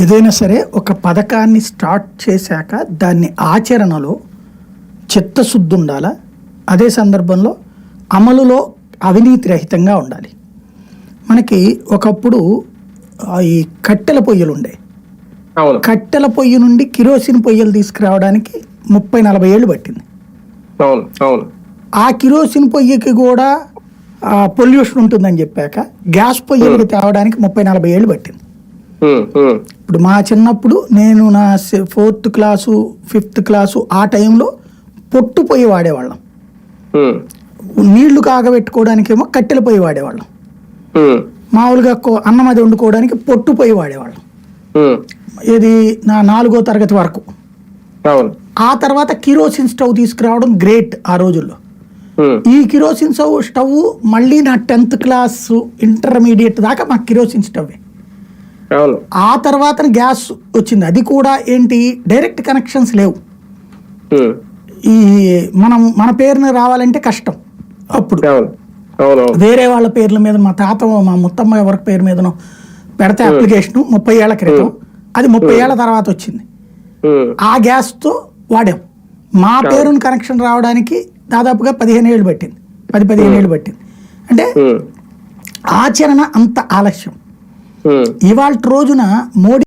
ఏదైనా సరే ఒక పథకాన్ని స్టార్ట్ చేశాక దాన్ని ఆచరణలో చిత్తశుద్ధి ఉండాలా? అదే సందర్భంలో అమలులో అవినీతి రహితంగా ఉండాలి. మనకి ఒకప్పుడు ఈ కట్టెల పొయ్యిలు ఉండే. కట్టెల పొయ్యి నుండి కిరోసిన్ పొయ్యిలు తీసుకురావడానికి ముప్పై నలభై ఏళ్ళు పట్టింది. అవును అవును. ఆ కిరోసిన్ పొయ్యికి కూడా పొల్యూషన్ ఉంటుందని చెప్పాక గ్యాస్ పొయ్యిలకి తేవడానికి ముప్పై నలభై ఏళ్ళు పట్టింది. ఇప్పుడు మా చిన్నప్పుడు నేను నా ఫోర్త్ క్లాసు ఫిఫ్త్ క్లాసు ఆ టైంలో పొట్టు పొయ్యి వాడేవాళ్ళం. నీళ్ళు కాగబెట్టుకోవడానికేమో కట్టెల పొయ్యి వాడేవాళ్ళం. మామూలుగా అన్నం అది వండుకోవడానికి పొట్టు పొయ్యి వాడేవాళ్ళం. ఇది నా నాలుగో తరగతి వరకు. ఆ తర్వాత కిరోసిన్ స్టవ్ తీసుకురావడం గ్రేట్ ఆ రోజుల్లో. ఈ కిరోసిన్ స్టవ్ స్టవ్ మళ్ళీ నా టెన్త్ క్లాస్ ఇంటర్మీడియట్ దాకా మాకు కిరోసిన్ స్టవ్ అవును ఆ తర్వాత గ్యాస్ వచ్చింది. అది కూడా ఏంటి? డైరెక్ట్ కనెక్షన్స్ లేవు. ఈ మనం మన పేరున రావాలంటే కష్టం అప్పుడు. వేరే వాళ్ళ పేర్ల మీద మా తాత మా ముత్తమ్మ ఎవరి పేరు మీదనో పెడితే అప్లికేషన్ ముప్పై ఏళ్ళ క్రితం. అది ముప్పై ఏళ్ళ తర్వాత వచ్చింది. ఆ గ్యాస్తో వాడాం. మా పేరును కనెక్షన్ రావడానికి దాదాపుగా పదిహేను ఏళ్ళు పట్టింది. పది పదిహేను ఏళ్ళు పట్టింది. అంటే ఆచరణ అంత ఆలస్యం. ఇవాళ రోజున మోడీ